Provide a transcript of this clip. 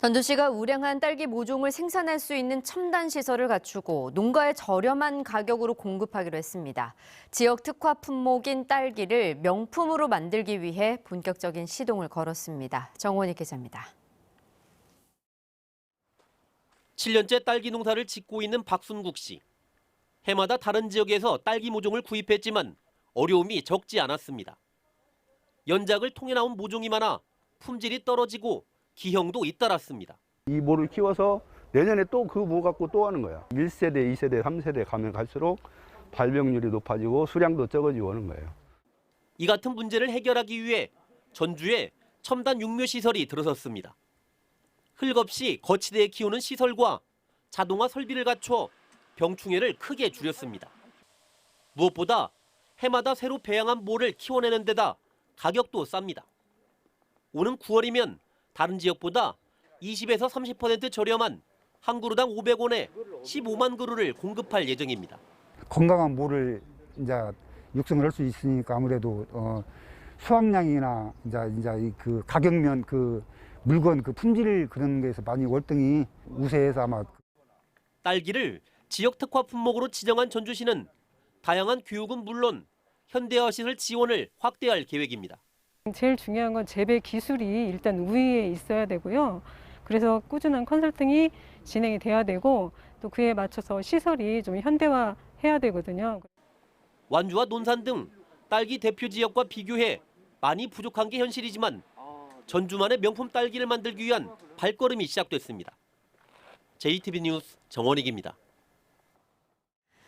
전주시가 우량한 딸기 모종을 생산할 수 있는 첨단 시설을 갖추고 농가에 저렴한 가격으로 공급하기로 했습니다. 지역 특화 품목인 딸기를 명품으로 만들기 위해 본격적인 시동을 걸었습니다. 정원희 기자입니다. 7년째 딸기 농사를 짓고 있는 박순국 씨. 해마다 다른 지역에서 딸기 모종을 구입했지만 어려움이 적지 않았습니다. 연작을 통해 나온 모종이 많아 품질이 떨어지고 기형도 잇따랐습니다. 이 모를 키워서 내년에 또 그 모 갖고 또 하는 거야. 1세대, 2세대, 3세대 가면 갈수록 발병률이 높아지고 수량도 적어지고 오는 거예요. 이 같은 문제를 해결하기 위해 전주에 첨단 육묘 시설이 들어섰습니다. 흙 없이 거치대에 키우는 시설과 자동화 설비를 갖춰 병충해를 크게 줄였습니다. 무엇보다 해마다 새로 배양한 모를 키워내는 데다 가격도 쌉니다. 오는 9월이면 다른 지역보다 20에서 30% 저렴한 한 그루당 500원에 15만 그루를 공급할 예정입니다. 건강한 모를 이제 육성을 할 수 있으니까 아무래도 어, 수확량이나 이제 이제 이그 가격면 그 물건 그 품질 그런 거에서 많이 월등히 우세해서 아마 딸기를 지역 특화 품목으로 지정한 전주시는 다양한 교육은 물론 현대화 시설 지원을 확대할 계획입니다. 제일 중요한 건 재배 기술이 일단 우위에 있어야 되고요. 그래서 꾸준한 컨설팅이 진행이 돼야 되고 또 그에 맞춰서 시설이 좀 현대화해야 되거든요. 완주와 논산 등 딸기 대표 지역과 비교해 많이 부족한 게 현실이지만 전주만의 명품 딸기를 만들기 위한 발걸음이 시작됐습니다. JTB 뉴스 정원익입니다.